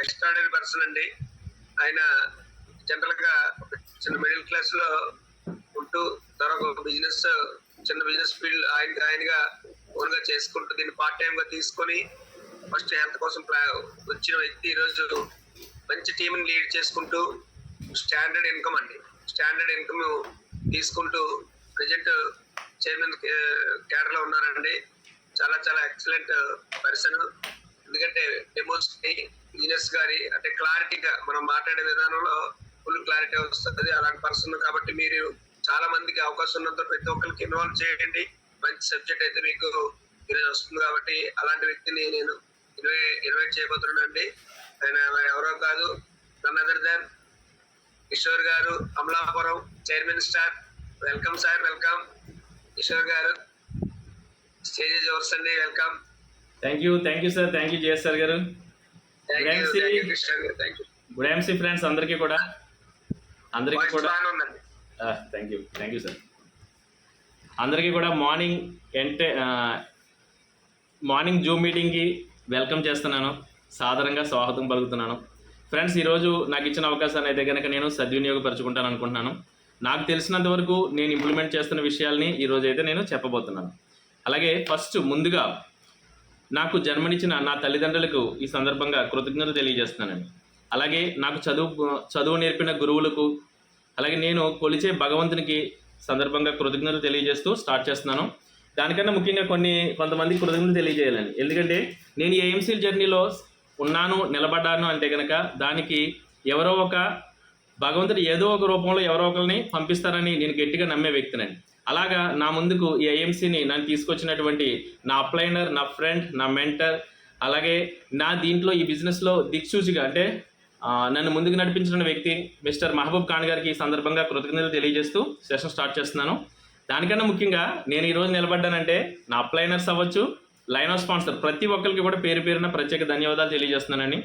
Extraordinary person అండి. ఆయన జనరల్గా చిన్న మిడిల్ క్లాస్లో ఉంటూ తర్వాత ఒక బిజినెస్ చిన్న బిజినెస్ ఫీల్డ్ ఆయన ఆయనగా ఓన్గా చేసుకుంటూ దీన్ని పార్ట్ టైం గా తీసుకొని ఫస్ట్ హెల్త్ కోసం ప్లా- వచ్చిన వ్యక్తి ఈరోజు మంచి టీంని లీడ్ చేసుకుంటూ స్టాండర్డ్ ఇన్కమ్ అండి. స్టాండర్డ్ ఇన్కమ్ తీసుకుంటూ ప్రజెంట్ చైర్మన్ క్యాడర్లో ఉన్నారండి. చాలా చాలా ఎక్సలెంట్ పర్సన్ ఎందుకంటే డెమోస్ బిజినెస్ గారి అంటే క్లారిటీగా మనం మాట్లాడే విధానంలో ఫుల్ క్లారిటీ వస్తుంది. అలాంటి పర్సన్ కాబట్టి మీరు చాలా మందికి అవకాశం ఉన్నంత ప్రతి ఒక్కరికి ఇన్వాల్వ్ చేయండి. మంచి సబ్జెక్ట్ అయితే మీకు ఈరోజు వస్తుంది కాబట్టి అలాంటి వ్యక్తిని నేను ఇన్వైట్ ఇన్వైట్ చేయబోతున్నానండి. ఆయన ఎవరో కాదు. నన్ other than Kishore garu Amalapuram chairman star welcome sir welcome. Kishore garu stage verse అండి welcome. Thank you thank you sir thank you జయస్ sir garu. Thank you good MC friends అందరికీ కూడా. అందరికీ కూడా. Thank you thank you sir అందరికీ కూడా morning ఎంటే morning Zoom మీటింగ్కి welcome చేస్తున్నాను. సాదరంగా స్వాగతం పలుకుతున్నాను. ఫ్రెండ్స్ ఈరోజు నాకు ఇచ్చిన అవకాశాన్ని అయితే కనుక నేను సద్వినియోగపరచుకుంటాను అనుకుంటున్నాను. నాకు తెలిసినంత వరకు నేను ఇంప్లిమెంట్ చేస్తున్న విషయాల్ని ఈరోజు అయితే నేను చెప్పబోతున్నాను. అలాగే ఫస్ట్ ముందుగా నాకు జన్మనిచ్చిన నా తల్లిదండ్రులకు ఈ సందర్భంగా కృతజ్ఞతలు తెలియజేస్తున్నానండి. అలాగే నాకు చదువు చదువు నేర్పిన గురువులకు అలాగే నేను కొలిచే భగవంతునికి సందర్భంగా కృతజ్ఞతలు తెలియజేస్తూ స్టార్ట్ చేస్తున్నాను. దానికన్నా ముఖ్యంగా కొన్ని కొంతమంది కృతజ్ఞతలు తెలియజేయాలండి. ఎందుకంటే నేను ఏఎంసీ జర్నీలో ఉన్నాను నిలబడ్డాను అంటే కనుక దానికి ఎవరో ఒక భగవంతుడు ఏదో ఒక రూపంలో ఎవరో ఒకరిని పంపిస్తారని నేను గట్టిగా నమ్మే వ్యక్తినండి. అలాగా నా ముందుకు ఈ ఐఎంసీని నన్ను తీసుకొచ్చినటువంటి నా అప్లైనర్ నా ఫ్రెండ్ నా మెంటర్ అలాగే నా దీంట్లో ఈ బిజినెస్లో దిక్సూచిగా అంటే నన్ను ముందుకు నడిపించిన వ్యక్తి మిస్టర్ మహబూబ్ ఖాన్ గారికి ఈ సందర్భంగా కృతజ్ఞతలు తెలియజేస్తూ సెషన్ స్టార్ట్ చేస్తున్నాను. దానికన్నా ముఖ్యంగా నేను ఈరోజు నిలబడ్డానంటే నా అప్లైనర్స్ అవ్వచ్చు లైన్ ఆఫ్ స్పాన్సర్ ప్రతి ఒక్కరికి కూడా పేరు పేరున ప్రత్యేక ధన్యవాదాలు తెలియజేస్తున్నానని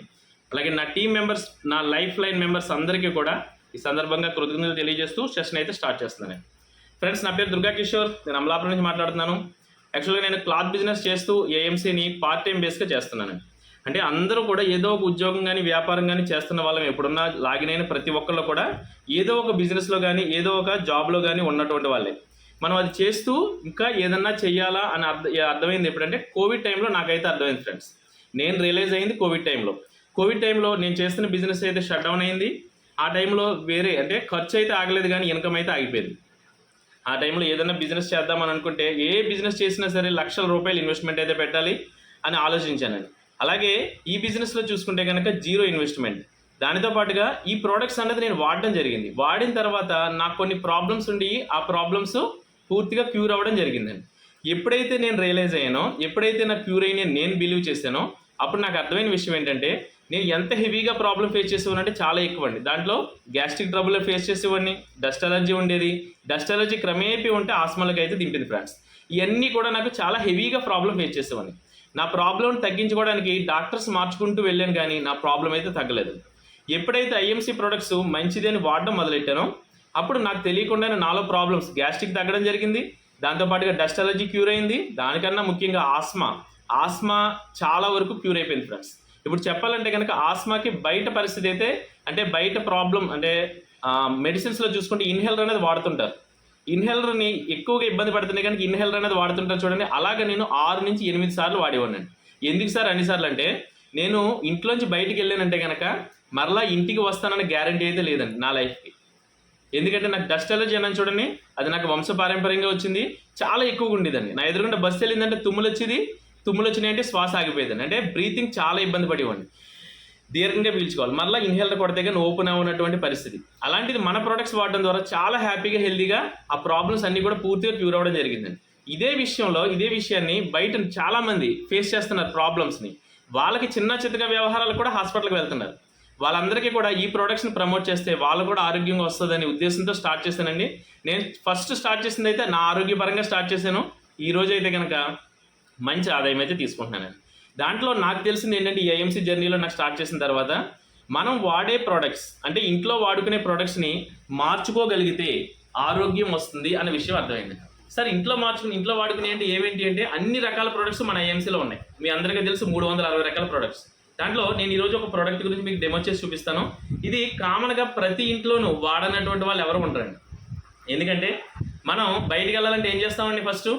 అలాగే నా టీం మెంబర్స్ నా లైఫ్ లైన్ మెంబర్స్ అందరికీ కూడా ఈ సందర్భంగా కృతజ్ఞతలు తెలియజేస్తూ సెషన్ అయితే స్టార్ట్ చేస్తున్నాను. ఫ్రెండ్స్ నా పేరు దుర్గా కిషోర్. నేను అమలాపురం నుంచి మాట్లాడుతున్నాను. యాక్చువల్గా నేను క్లాత్ బిజినెస్ చేస్తూ ఏఎంసీని పార్ట్ టైం బేస్గా చేస్తున్నాను. అంటే అందరూ కూడా ఏదో ఒక ఉద్యోగం కానీ వ్యాపారం కానీ చేస్తున్న వాళ్ళం ఎప్పుడున్నా లాగిన్ అయిన ప్రతి ఒక్కళ్ళు కూడా ఏదో ఒక బిజినెస్లో కానీ ఏదో ఒక జాబ్లో కానీ ఉన్నటువంటి వాళ్ళే. మనం అది చేస్తూ ఇంకా ఏదన్నా చేయాలా అని అర్థ అర్థమైంది ఎప్పుడంటే కోవిడ్ టైంలో నాకైతే అర్థమైంది ఫ్రెండ్స్ నేను రియలైజ్ అయింది కోవిడ్ టైంలో కోవిడ్ టైంలో నేను చేస్తున్న బిజినెస్ అయితే షట్ డౌన్ అయింది. ఆ టైంలో వేరే అంటే ఖర్చు అయితే ఆగలేదు కానీ ఇన్కమ్ అయితే ఆగిపోయింది. ఆ టైంలో ఏదైనా బిజినెస్ చేద్దామని అనుకుంటే ఏ బిజినెస్ చేసినా సరే లక్షల రూపాయలు ఇన్వెస్ట్మెంట్ అయితే పెట్టాలి అని ఆలోచించానండి అలాగే ఈ బిజినెస్లో చూసుకుంటే కనుక జీరో ఇన్వెస్ట్మెంట్. దానితో పాటుగా ఈ ప్రోడక్ట్స్ అనేది నేను వాడడం జరిగింది. వాడిన తర్వాత నాకు కొన్ని ప్రాబ్లమ్స్ ఉండి ఆ ప్రాబ్లమ్స్ పూర్తిగా క్యూర్ అవ్వడం జరిగిందండి ఎప్పుడైతే నేను రియలైజ్ అయ్యానో ఎప్పుడైతే నాకు క్యూర్ అయిన నేను బిలీవ్ చేశానో అప్పుడు నాకు అర్థమైన విషయం ఏంటంటే నేను ఎంత హెవీగా ప్రాబ్లం ఫేస్ చేసేవాడిని అంటే చాలా ఎక్కువ అండి దాంట్లో గ్యాస్ట్రిక్ ట్రబుల్ ఫేస్ చేసేవాడిని డస్ట్ అలర్జీ ఉండేది. డస్ట్ అలర్జీ క్రమేపీ ఉంటే ఆస్మలకి అయితే దింపింది ఫ్రెండ్స్ ఇవన్నీ కూడా నాకు చాలా హెవీగా ప్రాబ్లం ఫేస్ చేసేవాడిని. నా ప్రాబ్లం తగ్గించుకోవడానికి డాక్టర్స్ మార్చుకుంటూ వెళ్ళాను కానీ నా ప్రాబ్లం అయితే తగ్గలేదు. ఎప్పుడైతే ఐఎంసీ ప్రొడక్ట్స్ మంచిది అని వాడడం మొదలెట్టానో అప్పుడు నాకు తెలియకుండానే నాలో ప్రాబ్లమ్స్ గ్యాస్ట్రిక్ తగ్గడం జరిగింది. దాంతోపాటుగా డస్ట్ అలర్జీ క్యూర్ అయింది. దానికన్నా ముఖ్యంగా ఆస్మా. ఆస్మా చాలా వరకు క్యూర్ అయిపోయింది ఫ్రెండ్స్ ఇప్పుడు చెప్పాలంటే కనుక ఆస్మాకి బయట పరిస్థితి అయితే అంటే బయట ప్రాబ్లం అంటే మెడిసిన్స్లో చూసుకుంటే ఇన్హేలర్ అనేది వాడుతుంటారు. ఇన్హేలర్ని ఎక్కువగా ఇబ్బంది పడుతుంది కనుక ఇన్హేలర్ అనేది వాడుతుంటారు చూడండి. అలాగే నేను ఆరు నుంచి ఎనిమిది సార్లు వాడేవాడిని. ఎందుకు సార్? అన్ని సార్లు అంటే నేను ఇంట్లోంచి బయటికి వెళ్ళానంటే కనుక మరలా ఇంటికి వస్తానని గ్యారంటీ అయితే లేదండి నా లైఫ్కి ఎందుకంటే నాకు డస్ట్ అలర్జీ అని చూడండి. అది నాకు వంశపారంపర్యంగా వచ్చింది. చాలా ఎక్కువగా ఉండేదండి. నా ఎదురుకుండా బస్సు వెళ్ళిందంటే తుమ్ములు వచ్చేది తుమ్ములు వచ్చినాయంటే శ్వాస ఆగిపోయేదండి. అంటే బ్రీతింగ్ చాలా ఇబ్బంది పడేవాడిని. దీర్ఘంగా పీల్చుకోవాలి. మళ్ళీ ఇన్హేలర్ కొడితే కానీ ఓపెన్ అవునటువంటి పరిస్థితి. అలాంటిది మన ప్రొడక్ట్స్ వాడడం ద్వారా చాలా హ్యాపీగా హెల్దీగా ఆ ప్రాబ్లమ్స్ అన్నీ కూడా పూర్తిగా క్యూర్ అవ్వడం జరిగిందండి. ఇదే విషయంలో ఇదే విషయాన్ని బయట చాలామంది ఫేస్ చేస్తున్నారు ప్రాబ్లమ్స్ని వాళ్ళకి చిన్న చిత్తగా వ్యవహారాలు కూడా హాస్పిటల్కి వెళ్తున్నారు. వాళ్ళందరికీ కూడా ఈ ప్రొడక్ట్స్ని ప్రమోట్ చేస్తే వాళ్ళు కూడా ఆరోగ్యంగా వస్తుందనే ఉద్దేశంతో స్టార్ట్ చేశానండి. నేను ఫస్ట్ స్టార్ట్ చేసింది అయితే నా ఆరోగ్యపరంగా స్టార్ట్ చేశాను. ఈ రోజు అయితే కనుక మంచి ఆదాయం అయితే తీసుకుంటున్నాను దాంట్లో నాకు తెలిసింది ఏంటంటే ఈ ఐఎంసీ జర్నీలో నాకు స్టార్ట్ చేసిన తర్వాత మనం వాడే ప్రోడక్ట్స్ అంటే ఇంట్లో వాడుకునే ప్రోడక్ట్స్ని మార్చుకోగలిగితే ఆరోగ్యం వస్తుంది అనే విషయం అర్థమైంది. సార్ ఇంట్లో మార్చుకుని ఇంట్లో వాడుకునే అంటే ఏమేంటి అంటే అన్ని రకాల ప్రోడక్ట్స్ మన ఐఎంసీలో ఉన్నాయి. మీ అందరికీ తెలుసు మూడు వందల అరవై రకాల ప్రోడక్ట్స్ దాంట్లో నేను ఈరోజు ఒక ప్రోడక్ట్ గురించి మీకు డెమో చేసి చూపిస్తాను. ఇది కామన్గా ప్రతి ఇంట్లోనూ వాడనటువంటి వాళ్ళు ఎవరు ఉంటారండి ఎందుకంటే మనం బయటికి వెళ్ళాలంటే ఏం చేస్తామండి ఫస్ట్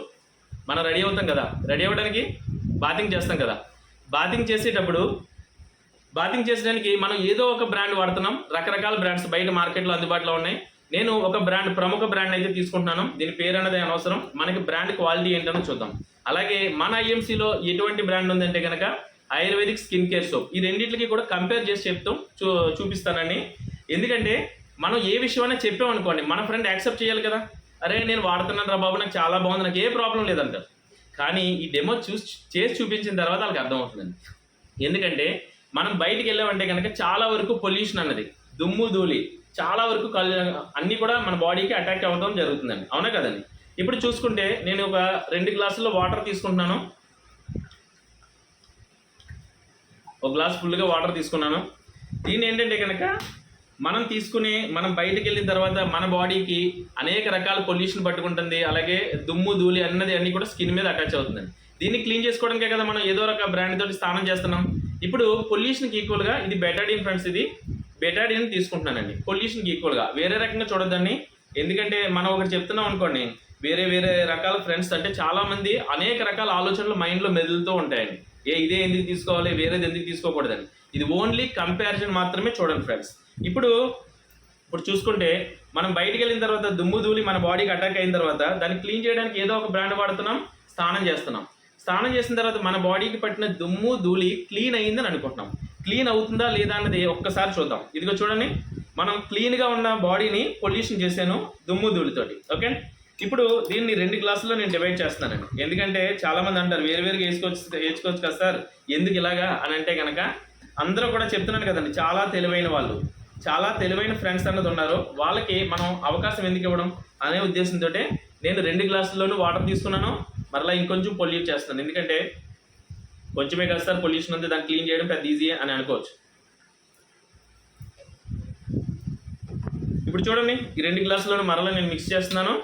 మనం రెడీ అవుతాం కదా. రెడీ అవ్వడానికి బాతింగ్ చేస్తాం కదా. బాతింగ్ చేసేటప్పుడు బాతింగ్ చేసడానికి మనం ఏదో ఒక బ్రాండ్ వాడుతున్నాం. రకరకాల బ్రాండ్స్ బయట మార్కెట్లో అందుబాటులో ఉన్నాయి. నేను ఒక బ్రాండ్ ప్రముఖ బ్రాండ్ అయితే తీసుకుంటున్నాను. దీని పేరు అనేది అనవసరం. మనకి బ్రాండ్ క్వాలిటీ ఏంటనో చూద్దాం. అలాగే మన ఐఎంసీలో ఎటువంటి బ్రాండ్ ఉందంటే కనుక ఆయుర్వేదిక్ స్కిన్ కేర్ సోప్. ఈ రెండింటికి కూడా కంపేర్ చేసి చెప్తాం. చూ చూపిస్తానని ఎందుకంటే మనం ఏ విషయమైనా చెప్పామనుకోండి మన ఫ్రెండ్ యాక్సెప్ట్ చేయాలి కదా. అరే నేను వాడుతున్నాను రా బాబు నాకు చాలా బాగుంది నాకు ఏ ప్రాబ్లం లేదంటారు కానీ ఈ డెమో చూసి చేసి చూపించిన తర్వాత వాళ్ళకి అర్థమవుతుందండి. ఎందుకంటే మనం బయటికి వెళ్ళామంటే కనుక చాలా వరకు పొల్యూషన్ అన్నది దుమ్ము ధూళి చాలా వరకు కల్ అన్నీ కూడా మన బాడీకి అటాక్ అవ్వడం జరుగుతుందండి. అవునా కదండి? ఇప్పుడు చూసుకుంటే నేను ఒక రెండు గ్లాసుల్లో వాటర్ తీసుకుంటున్నాను. ఒక గ్లాస్ ఫుల్గా వాటర్ తీసుకున్నాను. దీన్ని ఏంటంటే కనుక మనం తీసుకుని మనం బయటకు వెళ్ళిన తర్వాత మన బాడీకి అనేక రకాల పొల్యూషన్ పట్టుకుంటుంది. అలాగే దుమ్ము ధూళి అన్నది అన్ని కూడా స్కిన్ మీద అటాచ్ అవుతుందండి. దీన్ని క్లీన్ చేసుకోవడానికే కదా మనం ఏదో రక బ్రాండ్ తోటి స్నానం చేస్తున్నాం. ఇప్పుడు పొల్యూషన్కి ఈక్వల్గా ఇది బెటాడిన్ ఫ్రెండ్స్ ఇది బెటాడిన్ తీసుకుంటున్నానండి. పొల్యూషన్కి ఈక్వల్గా వేరే రకంగా చూడొద్దండి. ఎందుకంటే మనం ఒకటి చెప్తున్నాం అనుకోండి వేరే వేరే రకాల ఫ్రెండ్స్ అంటే చాలామంది అనేక రకాల ఆలోచనలు మైండ్లో మెదులుతూ ఉంటాయండి. ఏ ఇదే ఎందుకు తీసుకోవాలి వేరేది ఎందుకు తీసుకోకూడదని. ఇది ఓన్లీ కంపారిజన్ మాత్రమే చూడండి ఫ్రెండ్స్. ఇప్పుడు ఇప్పుడు చూసుకుంటే మనం బయటికి వెళ్ళిన తర్వాత దుమ్ము ధూళి మన బాడీకి అటాక్ అయిన తర్వాత దాన్ని క్లీన్ చేయడానికి ఏదో ఒక బ్రాండ్ వాడుతున్నాం స్నానం చేస్తున్నాం. స్నానం చేసిన తర్వాత మన బాడీకి పట్టిన దుమ్ము ధూళి క్లీన్ అయ్యిందని అనుకుంటున్నాం. క్లీన్ అవుతుందా లేదా అన్నది ఒక్కసారి చూద్దాం. ఇదిగో చూడండి మనం క్లీన్గా ఉన్న బాడీని పొల్యూషన్ చేశాను దుమ్ము ధూళితోటి. ఓకే? ఇప్పుడు దీన్ని రెండు గ్లాసుల్లో నేను డివైడ్ చేస్తున్నానండి. ఎందుకంటే చాలామంది అంటారు వేరు వేరుగా వేసుకోవచ్చు వేసుకోవచ్చు కదా సార్. ఎందుకు ఇలాగా అని అంటే కనుక అందరూ కూడా చెప్తున్నాను కదండి చాలా తెలివైన వాళ్ళు. చాలా తెలివైన ఫ్రెండ్స్ అన్నది ఉన్నారు. వాళ్ళకి మనం అవకాశం ఎందుకు ఇవ్వడం అనే ఉద్దేశంతో నేను రెండు గ్లాసుల్లోనూ వాటర్ తీసుకున్నాను మరలా ఇంకొంచెం పొల్యూట్ చేస్తాను ఎందుకంటే కొంచెమే కదా సార్ పొల్యూషన్ ఉంది దాన్ని క్లీన్ చేయడం పెద్ద ఈజీ అని అనుకోవచ్చు. ఇప్పుడు చూడండి ఈ రెండు గ్లాసులను మరలా నేను మిక్స్ చేస్తున్నాను.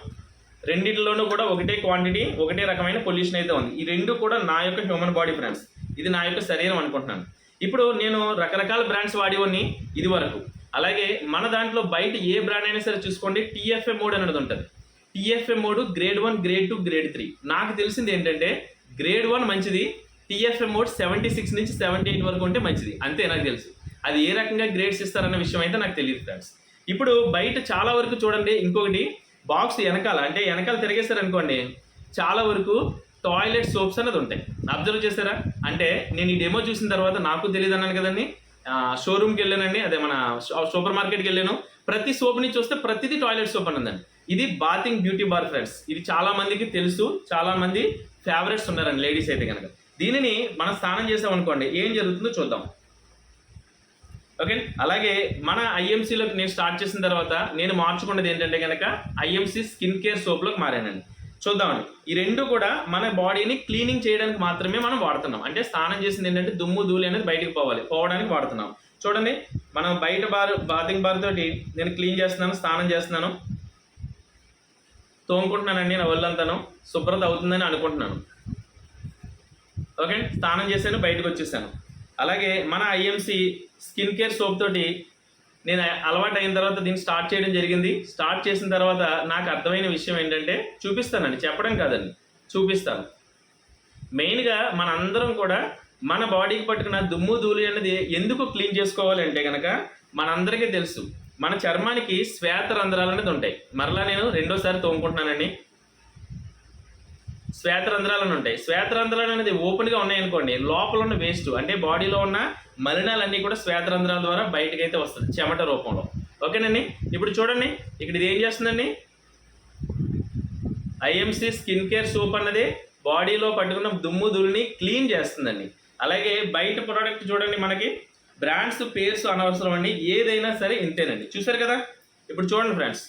రెండింటిలోనూ కూడా ఒకటే క్వాంటిటీ ఒకటే రకమైన పొల్యూషన్ అయితే ఉంది. ఈ రెండు కూడా నా యొక్క హ్యూమన్ బాడీ ఫ్రెండ్స్ ఇది నా యొక్క శరీరం అనుకుంటున్నాను. ఇప్పుడు నేను రకరకాల బ్రాండ్స్ వాడేవాడిని ఇది వరకు అలాగే మన దాంట్లో బయట ఏ బ్రాండ్ అయినా సరే చూసుకోండి టీఎఫ్ఏ మోడ్ అనేది ఉంటుంది. TFA mode grade one grade two grade three నాకు తెలిసింది ఏంటంటే గ్రేడ్ వన్ మంచిది టీఎఫ్ఏ మోడ్ సెవెంటీ సిక్స్ నుంచి సెవెంటీ ఎయిట్ వరకు ఉంటే మంచిది. అంతే నాకు తెలుసు. అది ఏ రకంగా గ్రేడ్స్ ఇస్తారన్న విషయం అయితే నాకు తెలియదు ఫ్రెండ్స్ ఇప్పుడు బయట చాలా వరకు చూడండి ఇంకొకటి బాక్స్ వెనకాల అంటే వెనకాల తిరిగేస్తారు అనుకోండి చాలా వరకు టాయిలెట్ సోప్స్ అనేది ఉంటాయి. అబ్జర్వ్ చేశారా? అంటే నేను ఈ డెమో చూసిన తర్వాత నాకు తెలియదు అన్నాను కదండి. షోరూమ్కి వెళ్ళానండి. అదే మన సూపర్ మార్కెట్కి వెళ్ళాను. ప్రతి సోప్ని చూస్తే ప్రతిదీ టాయిలెట్ సోప్ అని ఉందండి ఇది బాతింగ్ బ్యూటీ బార్ ఫ్రెండ్స్. ఇది చాలా మందికి తెలుసు. చాలా మంది ఫేవరెట్స్ ఉన్నారండి లేడీస్ అయితే కనుక దీనిని మనం స్నానం చేసామనుకోండి ఏం జరుగుతుందో చూద్దాం. ఓకే? అలాగే మన ఐఎంసీలోకి నేను స్టార్ట్ చేసిన తర్వాత నేను మార్చుకున్నది ఏంటంటే కనుక ఐఎంసీ స్కిన్ కేర్ సోప్లోకి మారానండి. చూద్దామండి. ఈ రెండు కూడా మన బాడీని క్లీనింగ్ చేయడానికి మాత్రమే మనం వాడుతున్నాం. అంటే స్నానం చేసింది ఏంటంటే దుమ్ము ధూళి అనేది బయటకు పోవాలి పోవడానికి వాడుతున్నాం. చూడండి మనం బయట బార్ బాతింగ్ బార్ తోటి నేను క్లీన్ చేస్తున్నాను స్నానం చేస్తున్నాను. తోముకుంటున్నానండి నా ఒళ్ళంతాను. శుభ్రత అవుతుందని అనుకుంటున్నాను. ఓకే స్నానం చేశాను బయటకు వచ్చేసాను. అలాగే మన ఐఎంసి స్కిన్ కేర్ సోప్ తోటి నేను అలవాటు అయిన తర్వాత దీన్ని స్టార్ట్ చేయడం జరిగింది. స్టార్ట్ చేసిన తర్వాత నాకు అర్థమైన విషయం ఏంటంటే చూపిస్తానండి. చెప్పడం కాదండి. చూపిస్తాను. మెయిన్గా మన అందరం కూడా మన బాడీకి పట్టుకున్న దుమ్ము ధూళి అనేది ఎందుకు క్లీన్ చేసుకోవాలి అంటే కనుక మనందరికీ తెలుసు. మన చర్మానికి శ్వేత రంధ్రాలు అనేది ఉంటాయి. మరలా నేను రెండోసారి తోముకుంటున్నానండి. శ్వేత రంధ్రాలు ఉంటాయి. శ్వేతరంధ్రాలు అనేది ఓపెన్గా ఉన్నాయి అనుకోండి లోపల ఉన్న వేస్ట్ అంటే బాడీలో ఉన్న మలినాలన్నీ కూడా శ్వేత రంధ్రాల ద్వారా బయటకు అయితే వస్తుంది చెమట రూపంలో. ఓకేనండి? ఇప్పుడు చూడండి ఇక్కడ ఇది ఏం చేస్తుందండి? ఐఎంసి స్కిన్ కేర్ సోప్ అన్నది బాడీలో పట్టుకున్న దుమ్ము ధూళిని క్లీన్ చేస్తుందండి. అలాగే బయట ప్రోడక్ట్ చూడండి మనకి బ్రాండ్స్ పేర్స్ అనవసరం అండి ఏదైనా సరే ఇంతేనండి. చూసారు కదా? ఇప్పుడు చూడండి ఫ్రెండ్స్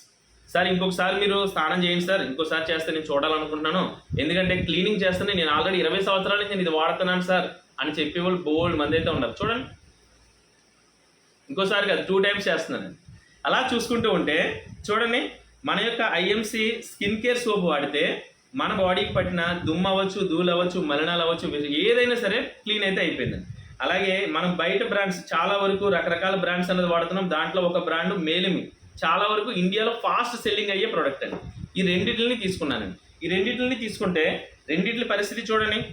సార్ ఇంకొకసారి మీరు స్నానం చేయండి సార్. ఇంకోసారి చేస్తే నేను చూడాలనుకుంటున్నాను. ఎందుకంటే క్లీనింగ్ చేస్తేనే నేను ఆల్రెడీ ఇరవై సంవత్సరాల నుంచి నేను ఇది వాడుతున్నాను సార్ అని చెప్పే వాళ్ళు బోల్డ్ మంది అయితే ఉన్నారు. చూడండి. ఇంకోసారి కాదు టూ టైమ్స్ చేస్తున్నాను అలా చూసుకుంటూ ఉంటే చూడండి మన యొక్క ఐఎంసి స్కిన్ కేర్ సోప్ వాడితే మన బాడీకి పట్టిన దుమ్ము అవ్వచ్చు ధూళి అవ్వచ్చు మలినాలు అవ్వచ్చు ఏదైనా సరే క్లీన్ అయితే అయిపోయింది. అలాగే మనం బయట బ్రాండ్స్ చాలా వరకు రకరకాల బ్రాండ్స్ అనేది వాడుతున్నాం. దాంట్లో ఒక బ్రాండ్ మేలిమి. చాలా వరకు ఇండియాలో ఫాస్ట్ సెల్లింగ్ అయ్యే ప్రోడక్ట్ అండి. ఈ రెండింటిని తీసుకున్నానండి. ఈ రెండింటిని తీసుకుంటే రెండింటి పరిస్థితి చూడండి.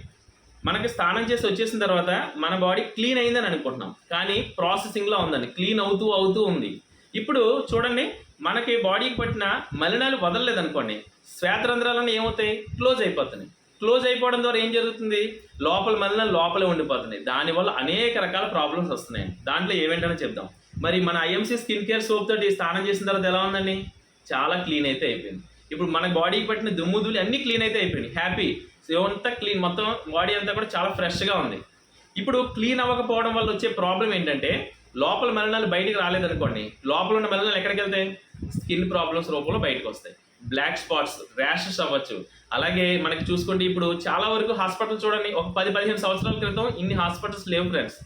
మనకి స్నానం చేసి వచ్చేసిన తర్వాత మన బాడీ క్లీన్ అయిందని అనుకుంటున్నాం. కానీ ప్రాసెసింగ్లో ఉందండి. క్లీన్ అవుతూ అవుతూ ఉంది. ఇప్పుడు చూడండి మనకి బాడీకి పట్టిన మలినాలు వదలలేదు అనుకోండి శ్వేతరంధ్రాలను ఏమవుతాయి? క్లోజ్ అయిపోతున్నాయి. క్లోజ్ అయిపోవడం ద్వారా ఏం జరుగుతుంది? లోపల మలినాలు లోపలే ఉండిపోతున్నాయి. దానివల్ల అనేక రకాల ప్రాబ్లమ్స్ వస్తున్నాయి దాంట్లో ఏమేంటనే చెప్దాం. మరి మన ఐఎంసీ స్కిన్ కేర్ సోప్ తోటి స్నానం చేసిన తర్వాత ఎలా ఉందండి? చాలా క్లీన్ అయితే అయిపోయింది. ఇప్పుడు మన బాడీకి పట్టిన దుమ్ము ధూళి అన్ని క్లీన్ అయితే అయిపోయినాయి. హ్యాపీ అంతా క్లీన్. మొత్తం బాడీ అంతా కూడా చాలా ఫ్రెష్గా ఉంది. ఇప్పుడు క్లీన్ అవ్వకపోవడం వల్ల వచ్చే ప్రాబ్లం ఏంటంటే లోపల మలినాలు బయటికి రాలేదనుకోండి లోపల ఉన్న మలినాలు ఎక్కడికి వెళ్తాయి? స్కిన్ ప్రాబ్లమ్స్ రూపంలో బయటకు వస్తాయి. బ్లాక్ స్పాట్స్ ర్యాషెస్ అవ్వచ్చు. అలాగే మనకి చూసుకుంటే ఇప్పుడు చాలా వరకు హాస్పిటల్ చూడండి ఒక పది పదిహేను సంవత్సరాల క్రితం ఇన్ని హాస్పిటల్స్ లేవు ఫ్రెండ్స్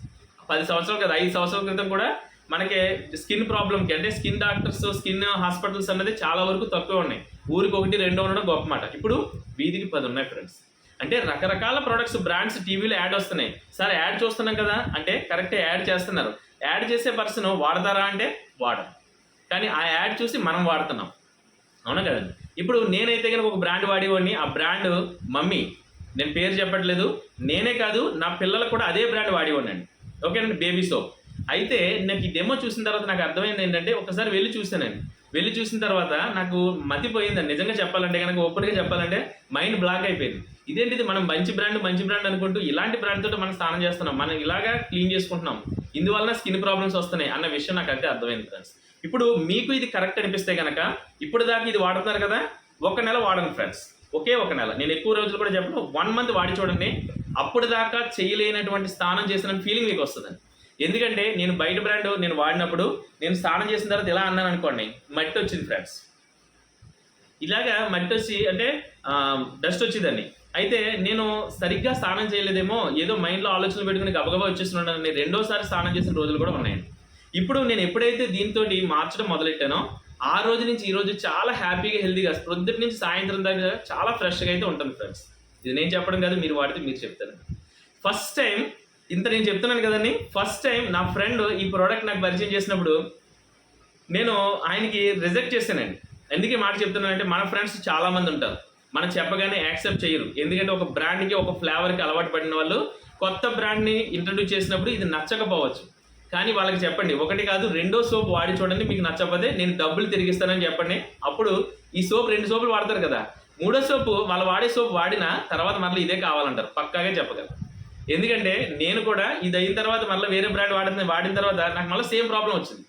పది సంవత్సరాలు కదా ఐదు సంవత్సరాల క్రితం కూడా మనకి స్కిన్ ప్రాబ్లంకి అంటే స్కిన్ డాక్టర్స్ స్కిన్ హాస్పిటల్స్ అనేది చాలా వరకు తక్కువ ఉన్నాయి. ఊరికి ఒకటి రెండు ఉండడం గొప్ప మాట. ఇప్పుడు వీధికి పది ఉన్నాయి ఫ్రెండ్స్ అంటే రకరకాల ప్రొడక్ట్స్ బ్రాండ్స్ టీవీలో యాడ్ వస్తున్నాయి. సార్ యాడ్ చూస్తున్నాం కదా? అంటే కరెక్ట్ యాడ్ చేస్తున్నారు. యాడ్ చేసే పర్సన్ వాడతారా అంటే వాడరు. కానీ ఆ యాడ్ చూసి మనం వాడుతున్నాం. అవునా కదండి ఇప్పుడు నేనైతే కనుక ఒక బ్రాండ్ వాడేవాడిని. ఆ బ్రాండ్ మమ్మీ. నేను పేరు చెప్పట్లేదు. నేనే కాదు నా పిల్లలకు కూడా అదే బ్రాండ్ వాడేవాడినండి ఓకేనండి? బేబీ సోప్ అయితే నాకు ఈ డెమో చూసిన తర్వాత నాకు అర్థమైంది ఏంటంటే ఒకసారి వెళ్ళి చూసానండి వెళ్ళి చూసిన తర్వాత నాకు మతిపోయిందండి నిజంగా చెప్పాలంటే కనుక ఓపెన్గా చెప్పాలంటే మైండ్ బ్లాక్ అయిపోయింది. ఇదేంటిది? మనం మంచి బ్రాండ్ మంచి బ్రాండ్ అనుకుంటూ ఇలాంటి బ్రాండ్ తోటి మనం స్నానం చేస్తున్నాం. మనం ఇలాగా క్లీన్ చేసుకుంటున్నాం. ఇందువలన స్కిన్ ప్రాబ్లమ్స్ వస్తున్నాయి అన్న విషయం నాకు అయితే అర్థమైంది ఫ్రెండ్స్ ఇప్పుడు మీకు ఇది కరెక్ట్ అనిపిస్తే కనుక ఇప్పుడు దాకా ఇది వాడుతున్నారు కదా ఒక నెల వాడండి ఫ్రెండ్స్ ఒకే ఒక నెల. నేను ఎక్కువ రోజులు కూడా చెప్పను. వన్ మంత్ వాడి చూడండి. అప్పుడు దాకా చేయలేనటువంటి స్నానం చేసిన ఫీలింగ్ మీకు వస్తుందండి. ఎందుకంటే నేను బయట బ్రాండ్ నేను వాడినప్పుడు నేను స్నానం చేసిన తర్వాత ఇలా అన్నాను అనుకోండి మట్టి వచ్చింది ఫ్రెండ్స్ ఇలాగా మట్టి వచ్చి అంటే డస్ట్ వచ్చిందండి. అయితే నేను సరిగ్గా స్నానం చేయలేదేమో ఏదో మైండ్లో ఆలోచనలు పెట్టుకుని గబగబా వచ్చేస్తున్నాను రెండోసారి స్నానం చేసిన రోజులు కూడా ఉన్నాయండి. ఇప్పుడు నేను ఎప్పుడైతే దీంతో మార్చడం మొదలెట్టానో ఆ రోజు నుంచి ఈ రోజు చాలా హ్యాపీగా హెల్తీగా ప్రొద్దుటి నుంచి సాయంత్రం దాకా చాలా ఫ్రెష్గా అయితే ఉంటుంది ఫ్రెండ్స్ ఇది నేను చెప్పడం కాదు మీరు వాడితే మీరు చెప్తారు. ఫస్ట్ టైం ఇంత నేను చెప్తున్నాను కదండి. ఫస్ట్ టైం నా ఫ్రెండ్ ఈ ప్రోడక్ట్ నాకు పరిచయం చేసినప్పుడు నేను ఆయనకి రిజెక్ట్ చేశానండి. ఎందుకే మాట చెప్తున్నానంటే మన ఫ్రెండ్స్ చాలామంది ఉంటారు. మనం చెప్పగానే యాక్సెప్ట్ చేయరు. ఎందుకంటే ఒక బ్రాండ్కి ఒక ఫ్లేవర్కి అలవాటు పడిన వాళ్ళు కొత్త బ్రాండ్ని ఇంట్రడ్యూస్ చేసినప్పుడు ఇది నచ్చకపోవచ్చు. కానీ వాళ్ళకి చెప్పండి. ఒకటి కాదు రెండో సోప్ వాడి చూడండి మీకు నచ్చకపోతే నేను డబ్బులు తిరిగిస్తానని చెప్పండి. అప్పుడు ఈ సోప్ రెండు సోపులు వాడతారు కదా. మూడో సోపు వాళ్ళు వాడే సోప్ వాడిన తర్వాత మళ్ళీ ఇదే కావాలంటారు. పక్కాగా చెప్పగలరు ఎందుకంటే నేను కూడా ఇది అయిన తర్వాత మళ్ళీ వేరే బ్రాండ్ వాడిన వాడిన తర్వాత నాకు మళ్ళీ సేమ్ ప్రాబ్లం వచ్చింది.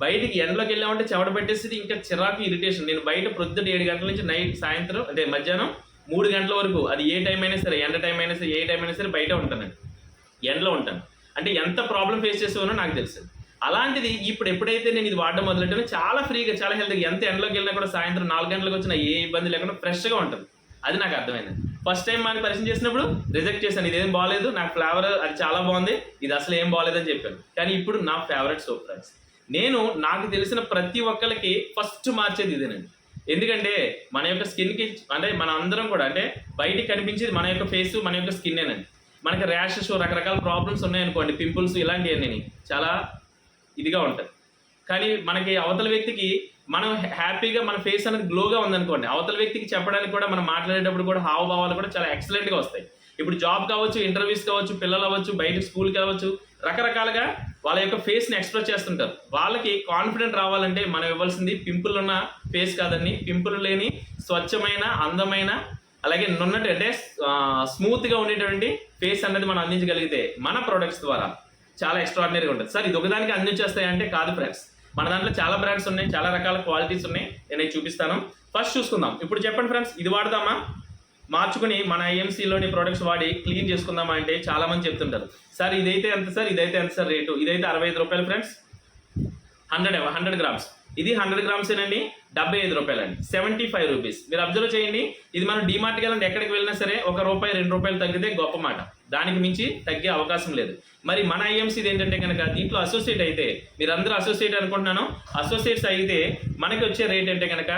బయటికి ఎండలోకి వెళ్ళామంటే చెవడ పెట్టేసి ఇంకా చిరాకు ఇరిటేషన్ నేను బయట ప్రొద్దున ఏడు గంటల నుంచి నైట్ సాయంత్రం అంటే మధ్యాహ్నం మూడు గంటల వరకు అది ఏ టైం అయినా సరే ఎండ టైం అయినా సరే ఏ టైం అయినా సరే బయట ఉంటానండి ఎండలో ఉంటాను. అంటే ఎంత ప్రాబ్లం ఫేస్ చేసేవానో నాకు తెలుసు. అలాంటిది ఇప్పుడు ఎప్పుడైతే నేను ఇది వాడడం మొదలెట్టానో చాలా ఫ్రీగా చాలా హెల్త్గా ఎంత ఎండలోకి వెళ్ళినా కూడా సాయంత్రం నాలుగు గంటలకు వచ్చినా ఏ ఇబ్బంది లేకుండా ఫ్రెష్గా ఉంటుంది అది నాకు అర్థమైంది. ఫస్ట్ టైం మనకి పరిచయం చేసినప్పుడు రిజెక్ట్ చేశాను. ఇదేం బాగాలేదు నాకు ఫ్లేవర్ అది చాలా బాగుంది ఇది అసలు ఏం బాగాలేదని చెప్పాను. కానీ ఇప్పుడు నా ఫేవరెట్ సోప్ ఫ్రెండ్స్ నేను నాకు తెలిసిన ప్రతి ఒక్కరికి ఫస్ట్ మార్చేది ఇదేనండి. ఎందుకంటే మన యొక్క స్కిన్కి అంటే మన అందరం కూడా అంటే బయటికి కనిపించేది మన యొక్క ఫేస్ మన యొక్క స్కిన్నేనండి. మనకి ర్యాషెస్ రకరకాల ప్రాబ్లమ్స్ ఉన్నాయనుకోండి పింపుల్స్ ఇలాంటివన్నీ చాలా ఇదిగా ఉంటుంది కానీ మనకి అవతల వ్యక్తికి మనం హ్యాపీగా మన ఫేస్ అనేది గ్లోగా ఉందనుకోండి అవతల వ్యక్తికి చెప్పడానికి కూడా మనం మాట్లాడేటప్పుడు కూడా హావభావాలు కూడా చాలా ఎక్సలెంట్గా వస్తాయి. ఇప్పుడు జాబ్ కావచ్చు ఇంటర్వ్యూస్ కావచ్చు పిల్లలు అవ్వచ్చు బయట స్కూల్కి కావచ్చు రకరకాలుగా వాళ్ళ యొక్క ఫేస్ని ఎక్స్ప్రెస్ చేస్తుంటారు. వాళ్ళకి కాన్ఫిడెంట్ రావాలంటే మనం ఇవ్వాల్సింది పింపుల్ ఉన్న ఫేస్ కాదండి. పింపుల్ లేని స్వచ్ఛమైన అందమైన అలాగే నున్నట్టు అంటే స్మూత్గా ఉండేటువంటి ఫేస్ అనేది మనం అందించగలిగితే మన ప్రొడక్ట్స్ ద్వారా చాలా ఎక్స్ట్రాడినరీగా ఉంటుంది. సార్ ఇది ఒకదానికి అందించేస్తాయి అంటే కాదు ఫ్రెండ్స్ మన దాంట్లో చాలా బ్రాండ్స్ ఉన్నాయి చాలా రకాల క్వాలిటీస్ ఉన్నాయి. నేను చూపిస్తాను. ఫస్ట్ చూసుకుందాం. ఇప్పుడు చెప్పండి ఫ్రెండ్స్ ఇది వాడదామా? మార్చుకుని మన ఐఎంసీలోని ప్రొడక్ట్స్ వాడి క్లీన్ చేసుకుందామా అంటే చాలా మంది చెప్తుంటారు. సార్ ఇదైతే ఎంత సార్? ఇదైతే ఎంత సార్ రేటు? ఇదైతే అరవై ఐదు రూపాయలు ఫ్రెండ్స్ హండ్రెడ్ హండ్రెడ్ గ్రామ్స్ ఇది హండ్రెడ్ గ్రామ్స్ ఏనండి డెబ్బై ఐదు రూపాయలండి. Seventy five rupees. మీరు అబ్జర్వ్ చేయండి ఇది మనం డిమార్ట్కి వెళ్ళండి ఎక్కడికి వెళ్ళినా సరే ఒక రూపాయి రెండు రూపాయలు తగ్గితే గొప్ప మాట. దానికి మించి తగ్గే అవకాశం లేదు. మరి మన ఐఎంసీది ఏంటంటే కనుక దీంట్లో అసోసియేట్ అయితే మీరు అందరూ అసోసియేట్ అనుకుంటున్నాను. అసోసియేట్స్ అయితే మనకి వచ్చే రేట్ అంటే కనుక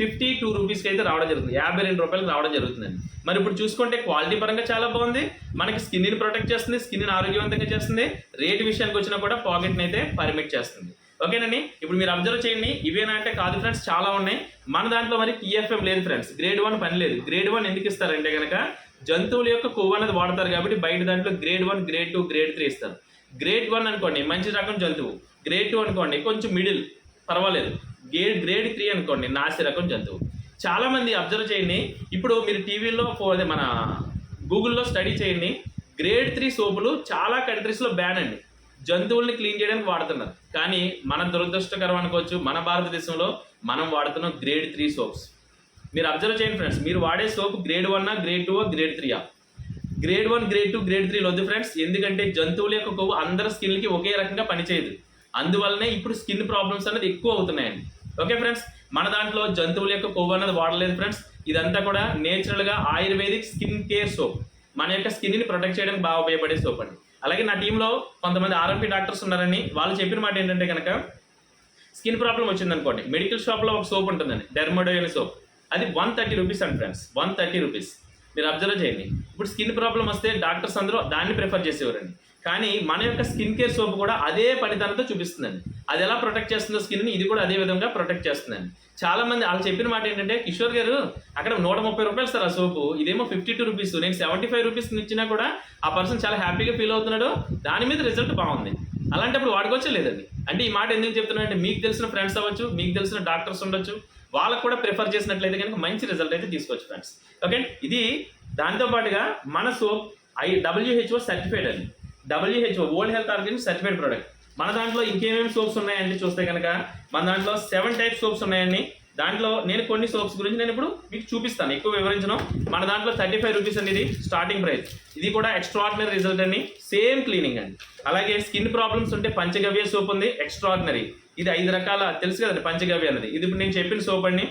ఫిఫ్టీ టూ రూపీస్కి అయితే రావడం జరుగుతుంది. యాభై రెండు రూపాయలకు రావడం జరుగుతుందండి. మరి ఇప్పుడు చూసుకుంటే క్వాలిటీ పరంగా చాలా బాగుంది. మనకి స్కిన్ని ప్రొటెక్ట్ చేస్తుంది స్కిన్ని ఆరోగ్యవంతంగా చేస్తుంది. రేట్ విషయానికి వచ్చినా కూడా పాకెట్ని అయితే పర్మిట్ చేస్తుంది. ఓకేనండి? ఇప్పుడు మీరు అబ్జర్వ్ చేయండి. ఇవేనా అంటే కాదు ఫ్రెండ్స్ చాలా ఉన్నాయి. మన దాంట్లో మరి టీఎఫ్ఎం లేదు ఫ్రెండ్స్. గ్రేడ్ వన్ పని లేదు. గ్రేడ్ వన్ ఎందుకు ఇస్తారంటే కనుక జంతువుల యొక్క కొవ్వు అనేది వాడతారు కాబట్టి బయట దాంట్లో grade one grade two grade three ఇస్తారు. గ్రేడ్ వన్ అనుకోండి మంచి రకం జంతువు. గ్రేడ్ టూ అనుకోండి కొంచెం మిడిల్ పర్వాలేదు. గ్రేడ్ గ్రేడ్ త్రీ అనుకోండి నాసి రకం జంతువు. చాలామంది అబ్జర్వ్ చేయండి. ఇప్పుడు మీరు టీవీలో అదే మన గూగుల్లో స్టడీ చేయండి. గ్రేడ్ త్రీ సోపులు చాలా కంట్రీస్లో బ్యాన్ అండి. జంతువుల్ని క్లీన్ చేయడానికి వాడుతున్నారు. కానీ మన దురదృష్టకరం అనుకోవచ్చు మన భారతదేశంలో మనం వాడుతున్నాం గ్రేడ్ త్రీ సోప్స్. మీరు అబ్జర్వ్ చేయండి ఫ్రెండ్స్ మీరు వాడే soap grade one grade two grade త్రీయా grade one grade two grade three వద్దు ఫ్రెండ్స్ ఎందుకంటే జంతువుల యొక్క కొవ్వు అందరి స్కిన్కి ఒకే రకంగా పనిచేయదు. అందువల్లనే ఇప్పుడు స్కిన్ ప్రాబ్లమ్స్ అనేది ఎక్కువ అవుతున్నాయండి. ఓకే ఫ్రెండ్స్ మన దాంట్లో జంతువుల యొక్క కొవ్వు అనేది వాడలేదు ఫ్రెండ్స్. ఇదంతా కూడా నేచురల్గా ఆయుర్వేదిక్ స్కిన్ కేర్ సోప్. మన యొక్క స్కిన్ని ప్రొటెక్ట్ చేయడానికి బాగా ఉపయోగపడే సోప్ అండి. అలాగే నా టీంలో కొంతమంది ఆర్ఎంపీ డాక్టర్స్ ఉన్నారని వాళ్ళు చెప్పిన మాట ఏంటంటే కనుక స్కిన్ ప్రాబ్లం వచ్చిందనుకోండి మెడికల్ షాప్లో ఒక సోప్ ఉంటుందండి. డెర్మోడో అనే సోప్. అది వన్ థర్టీ రూపీస్ అండి ఫ్రెండ్స్. One thirty rupees. మీరు అబ్జర్వ్ చేయండి. ఇప్పుడు స్కిన్ ప్రాబ్లం వస్తే డాక్టర్స్ అందరూ దాన్ని ప్రిఫర్ చేసేవారండి. కానీ మన యొక్క స్కిన్ కేర్ సోప్ కూడా అదే పనితనంతో చూపిస్తుందండి. అది ఎలా ప్రొటెక్ట్ చేస్తుందో స్కిన్ని ఇది కూడా అదే విధంగా ప్రొటెక్ట్ చేస్తుందండి. చాలా మంది వాళ్ళు చెప్పిన మాట ఏంటంటే కిషోర్ గారు అక్కడ నూట ముప్పై రూపాయలు సార్ ఆ సోపు. ఇదేమో ఫిఫ్టీ టూ రూపీస్ నేను సెవెంటీ ఫైవ్ రూపీస్ ఇచ్చినా కూడా ఆ పర్సన్ చాలా హ్యాపీగా ఫీల్ అవుతున్నాడు. దాని మీద రిజల్ట్ బాగుంది. అలాంటప్పుడు వాడుకోవచ్చే లేదండి? అంటే ఈ మాట ఎందుకు చెప్తున్నా అంటే మీకు తెలిసిన ఫ్రెండ్స్ అవ్వచ్చు మీకు తెలిసిన డాక్టర్స్ ఉండొచ్చు. వాళ్ళకు కూడా ప్రిఫర్ చేసినట్లయితే కనుక మంచి రిజల్ట్ అయితే తీసుకోవచ్చు ఫ్రెండ్స్ ఓకే ఇది దాంతోపాటుగా మన సోప్ ఐ డబ్ల్యూహెచ్ఓ సర్టిఫైడ్ అండి. WHO world health organization certified product మన దాంట్లో ఇంకేమేమి సోప్స్ ఉన్నాయండి చూస్తే కనుక మన దాంట్లో సెవెన్ టైప్ సోప్స్ ఉన్నాయండి. దాంట్లో నేను కొన్ని సోప్స్ గురించి నేను ఇప్పుడు మీకు చూపిస్తాను. ఎక్కువ వివరించను. మన దాంట్లో థర్టీ ఫైవ్ రూపీస్ అండి ఇది స్టార్టింగ్ ప్రైస్ ఇది కూడా ఎక్స్ట్రాడినరీ రిజల్ట్ అండి. సేమ్ క్లీనింగ్ అండి. అలాగే స్కిన్ ప్రాబ్లమ్స్ ఉంటే పంచగవ్య సోప్ ఉంది ఎక్స్ట్రాడినరీ ఇది ఐదు రకాల తెలుసు కదండి పంచగవ్య అనేది ఇది ఇప్పుడు నేను చెప్పిన సోప్ అండి.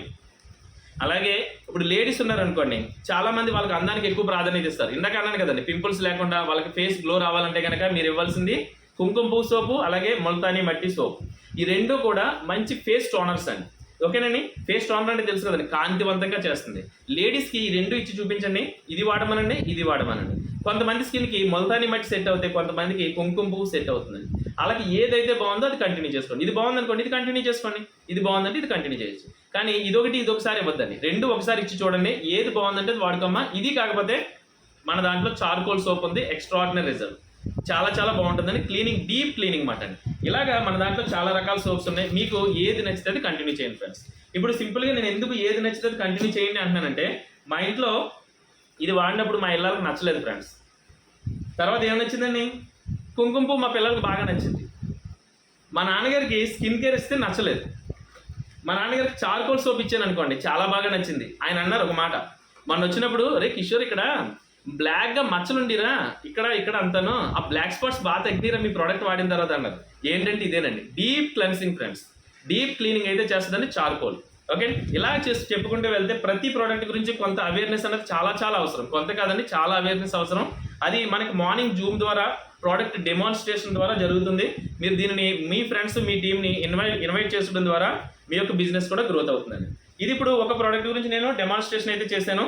అలాగే ఇప్పుడు లేడీస్ ఉన్నారనుకోండి చాలా మంది వాళ్ళకి అందానికి ఎక్కువ ప్రాధాన్యత ఇస్తారు. ఇందాక అన్నాను కదండి పింపుల్స్ లేకుండా వాళ్ళకి ఫేస్ గ్లో రావాలంటే కనుక మీరు ఇవ్వాల్సింది కుంకుమ పువ్వు సోపు అలాగే ముల్తానీ మట్టి సోప్. ఈ రెండు కూడా మంచి ఫేస్ టోనర్స్ అండి. ఓకేనండి? ఫేస్ టోనర్ అంటే తెలుసు కదండి కాంతివంతంగా చేస్తుంది. లేడీస్కి ఈ రెండు ఇచ్చి చూపించండి ఇది వాడమనండి ఇది వాడమనండి. కొంతమంది స్కిన్కి ముల్తాని మట్టి సెట్ అవుతాయి కొంతమందికి కుంకుమ పువ్వు సెట్ అవుతుందండి. అలాగే ఏదైతే బాగుందో అది కంటిన్యూ చేసుకోండి. ఇది బాగుంది అనుకోండి ఇది కంటిన్యూ చేసుకోండి. ఇది బాగుందంటే ఇది కంటిన్యూ చేయొచ్చు. కానీ ఇదొకటి ఇది ఒకసారి ఇవ్వద్దండి. రెండు ఒకసారి ఇచ్చి చూడండి ఏది బాగుందంటే అది వాడుకోమ్మా. ఇది కాకపోతే మన దాంట్లో చార్కోల్ సోప్ ఉంది ఎక్స్ట్రాడినరీ రిజల్ట్ చాలా చాలా బాగుంటుందని క్లీనింగ్ డీప్ క్లీనింగ్ మాట అండి. ఇలాగా మన దాంట్లో చాలా రకాల సోప్స్ ఉన్నాయి. మీకు ఏది నచ్చితే అది కంటిన్యూ చేయండి ఫ్రెండ్స్. ఇప్పుడు సింపుల్గా నేను ఎందుకు ఏది నచ్చితే అది కంటిన్యూ చేయండి అంటున్నానంటే మా ఇంట్లో ఇది వాడినప్పుడు మా ఇళ్ళకి నచ్చలేదు ఫ్రెండ్స్ తర్వాత ఏం నచ్చిందండి? కుంకుమ పువ్వు మా పిల్లలకు బాగా నచ్చింది. మా నాన్నగారికి స్కిన్ కేర్ ఇస్తే నచ్చలేదు. మా నాన్నగారికి చార్కోల్ సోప్ ఇచ్చాను అనుకోండి చాలా బాగా నచ్చింది. ఆయన అన్నారు ఒక మాట. మొన్న వచ్చినప్పుడు రే కిషోర్ ఇక్కడ బ్లాక్గా మచ్చలుండిరా. ఇక్కడ ఇక్కడ అంతాను. ఆ బ్లాక్ స్పాట్స్ బాగా తగ్గిరా మీ ప్రోడక్ట్ వాడిన తర్వాత అన్నారు. ఏంటంటే ఇదేనండి. Deep cleansing friends deep cleaning అయితే చేస్తుందండి చార్కోల్. ఓకే? ఇలా చేసి చెప్పుకుంటూ వెళ్తే ప్రతి ప్రోడక్ట్ గురించి కొంత అవేర్నెస్ అనేది చాలా చాలా అవసరం. కొంత కాదండి చాలా అవేర్నెస్ అవసరం. అది మనకి మార్నింగ్ జూమ్ ద్వారా ప్రోడక్ట్ డెమాన్స్ట్రేషన్ ద్వారా జరుగుతుంది. మీరు దీనిని మీ ఫ్రెండ్స్ మీ టీంని ఇన్వైట్ ఇన్వైట్ చేసుకోవడం ద్వారా మీ యొక్క బిజినెస్ కూడా గ్రోత్ అవుతుందండి. ఇది ఇప్పుడు ఒక ప్రోడక్ట్ గురించి నేను డెమాన్స్ట్రేషన్ అయితే చేశాను.